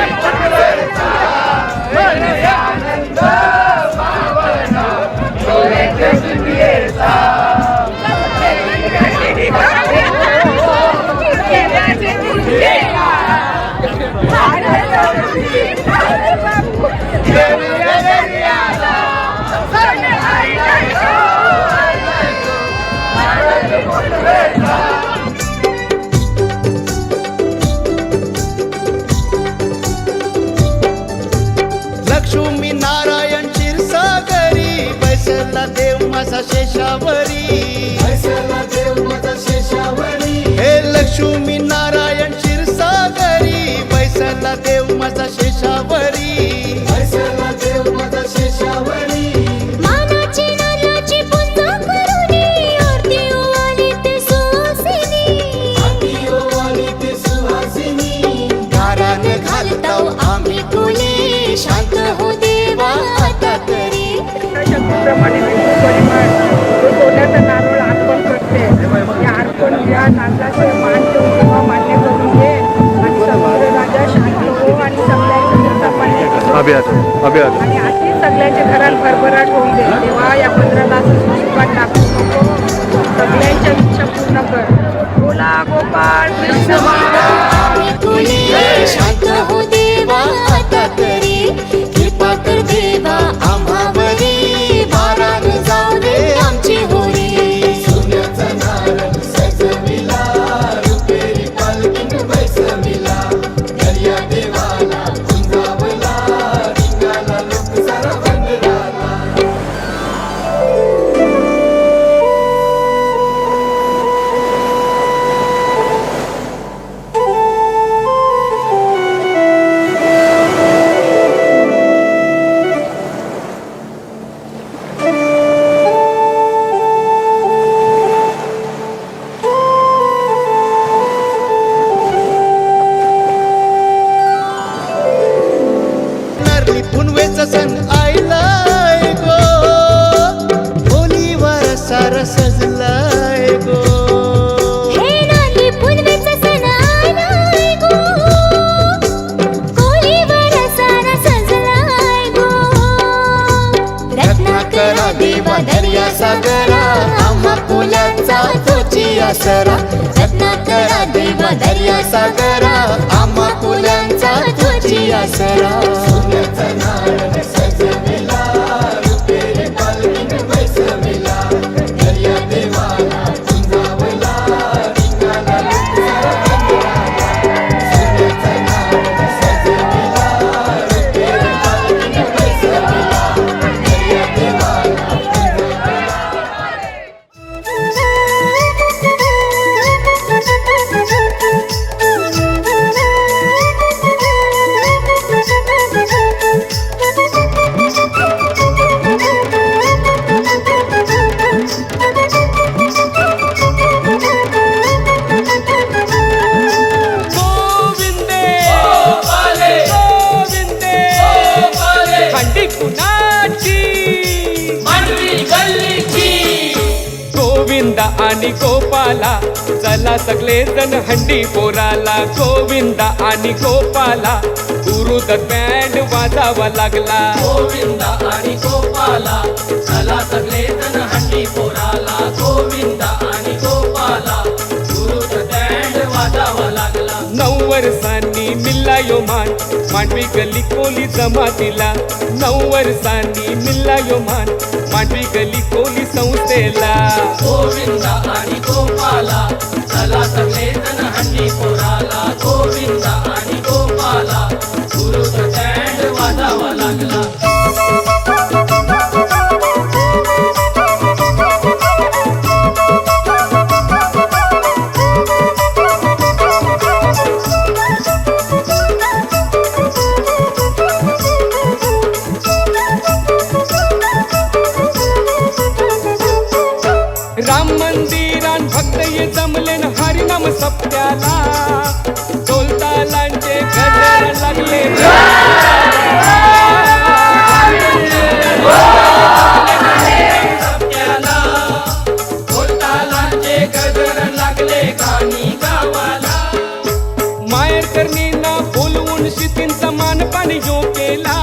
চাই देव माझा शेषावरी. हे लक्ष्मी नारायण क्षीरसागरी बैसला देव माझा शेषावरी. घ्या नारळाचे मान ठेवून तेव्हा मान्य करून घे. आणि समुद्र राजा शांत हो आणि सगळ्यांच्या आणि अशी घरात भरभराट होऊन दे. तेव्हा या पंधराला असं सुशिपात टाकू सण आयलाय गो होलीवर सार सजलाय गो हे रत्नाकरा देवा दर्या सागरा आम्हा फुलांचा तोची आसरा. रत्नाकरा देवा दर्या सागरा आम्हा फुलांचा तोची आसरा. आणि गोपाला चला सगळे जण हंडी पोराला गोविंदा आणि गोपाला द बँड वाजावा लागला. गोविंदा आणि गोपाला चला सगळे जण हंडी पोराला गोविंदा वर्षांनी मिल्ला यो मान. मांडवी गली कोली जमातीला नऊ वर्षांनी मिल्ला यो मान. मांडवी गली कोली संस्थेला. गोविंदा आणि डोलतालांचे गजर लागले. मायर करणी ना बोलवून शितींचा मान पाणी जो केला.